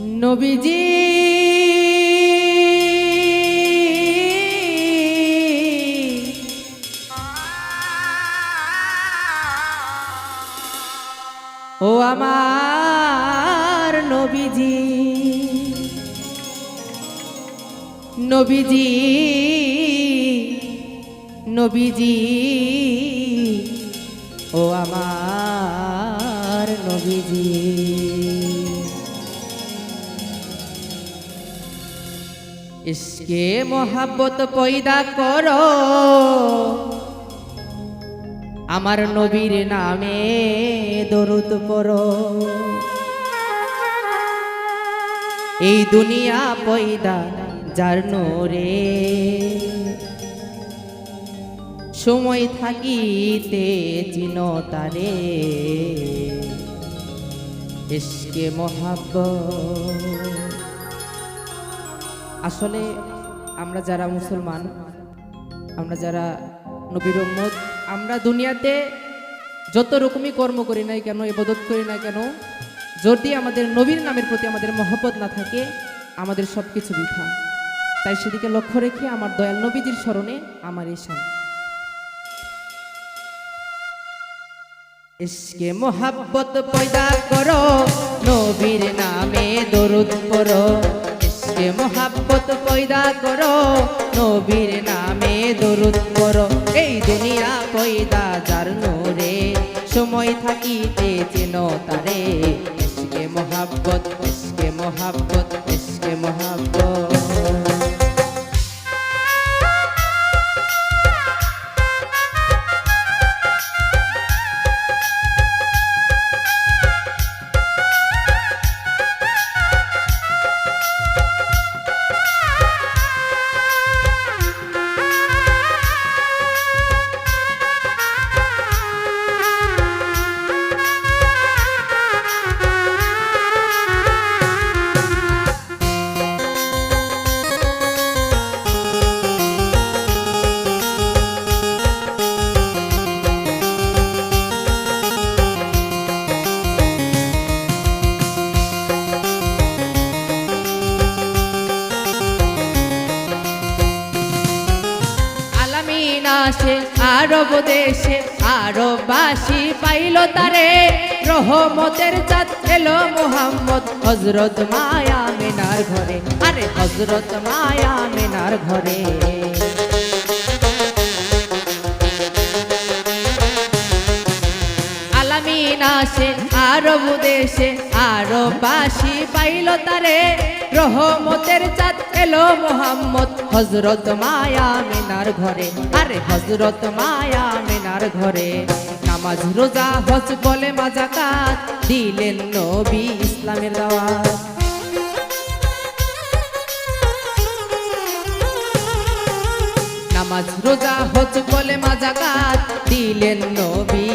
নবীজি। ও আমার নবীজি। নবীজি নবীজি। ও আমার নবীজি। ইসকে মোহাব্বত পয়দা করো। আমার নবীর নামে দরুদ পড়ো। এই দুনিয়া পয়দা যার নোরে। সময় থাকিতে চিন তারে। ইসকে মোহাব্বত আসলে আমরা যারা মুসলমান, আমরা যারা নবীর উম্মত, আমরা দুনিয়াতে যত রকমই কর্ম করি নাই কেন, ইবাদত করি না কেন, যদি আমাদের নবীর নামের প্রতি আমাদের মহব্বত না থাকে, আমাদের সব কিছু বৃথা। তাই সেদিকে লক্ষ্য রেখে আমার দয়াল নবীজির স্মরণে আমার এই শান ইসকে মোহাব্বত পয়দা করো, নবীর নামে দরুদ পড়ো। ইসকে মোহাব্বত পয়দা করো, নবীর নামে দরুদ করো এই দুনিয়া পয়দা যার নোরে, সময় থাকিতে চেন তারে। এসকে মহাব্বত এসকে মহাব্বত এসকে মোহাব্বত। আসে আরব দেশে আরব বাসি পাইল তারে। রহমতের চাঁদ এলো মোহাম্মদ হজরত মায়া মিনার ঘরে। আরে হজরত মায়া মিনার ঘরে। আসে, আরব দেশে, আরববাসী পাইল তারে। রহমতের চাঁদ এলো মোহাম্মদ হজরত মায়া মিনার ঘরে। আরে হজরত মায়া মিনার ঘরে। নামাজ, রোজা, হজ বলে মাজাকাত, দিলেন নবী ইসলামের দাওয়াত। নামাজ, রোজা, হজ বলে মাজাকাত, দিলেন নবী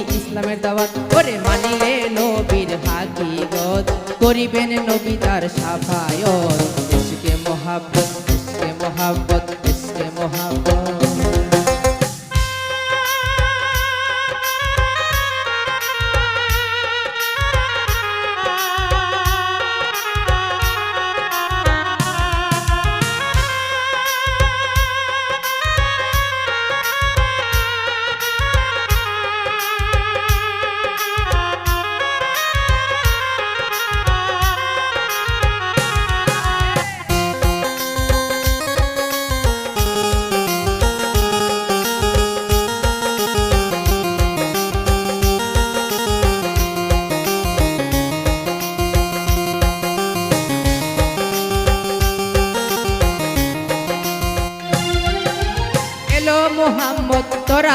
ইসলামের দাওয়াত। ওরে মানিলে নবীর হাকিগত করিবেন নবী তার সাফায়ত। দেশকে মোহাব্বত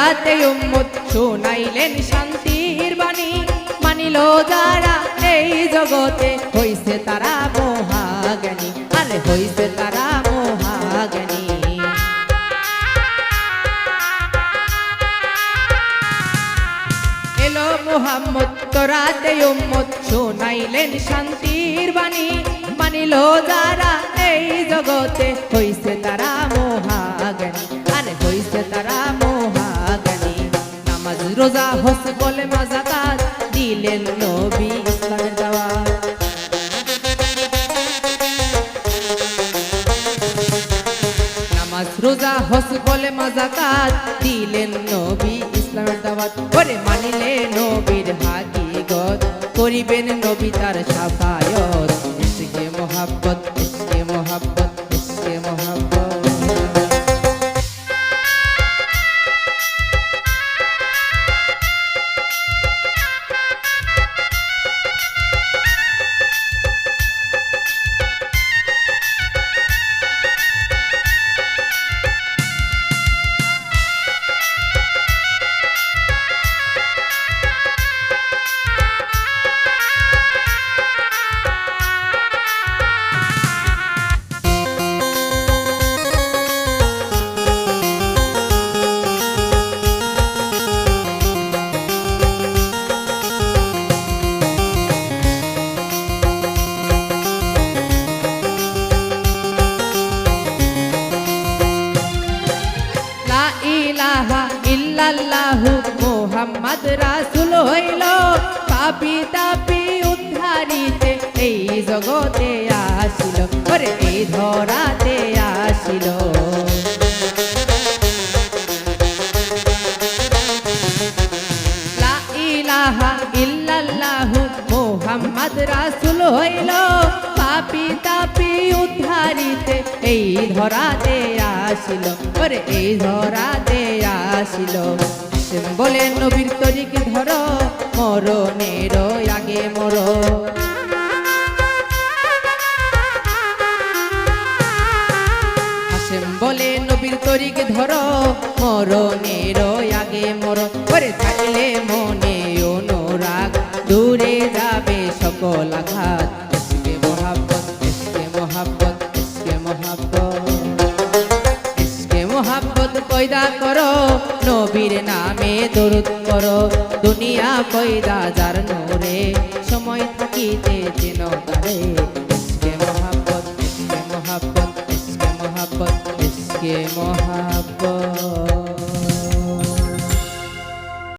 তোরাতে উম্মত শোনাইলেন শান্তির বাণী। মানিল যারা এই জগতে, হইছে তারা মহাজ্ঞানী। আরে হইছে তারা মহাজ্ঞানী। এলো মোহাম্মদ তোরাতে উম্মত শোনাইলেন শান্তির বাণী। মানিল যারা এই জগতে, হইছে তারা মহাজ্ঞানী। আরে হইছে তারা রোজা হস বলে মাজা দিলেন নবী ইসলামের দাওয়া নামাজ রোজা হস বলে মাজা দিলেন নবী ইসলামের দাওয়াত। করে মানিলে নবীর হাকিগত, করিবেন নবী তার সাফায়ত মহাব্বত। মুহাম্মদ রাসূল হইল পাপি তাপি উদ্ধারিতে। এই জগতে আসিল, ওরে এই ধরাতে আসিল। মুহাম্মদ রাসূল হইল পাপি তাপি উদ্ধারিতে। এই ধরাতে আসিল, ওরে এই ধরাতে আসিল। সে বলে নবীর তরিক ধর, মরণের আগে মর। হাসেম বলে নবীর তরিক ধর, মরণের আগে মর। করে থাকলে মনে অনুরাগ, দূরে যাবে সকল আঘাত। নামে দরুদ করো দুনিয়া পয়দা যার নোরে, সময় থাকিতে যেন তারে ইসকে মহাব্বত ইসকে মহাব্বত ইসকে মহাব্বত মোহাব্বত।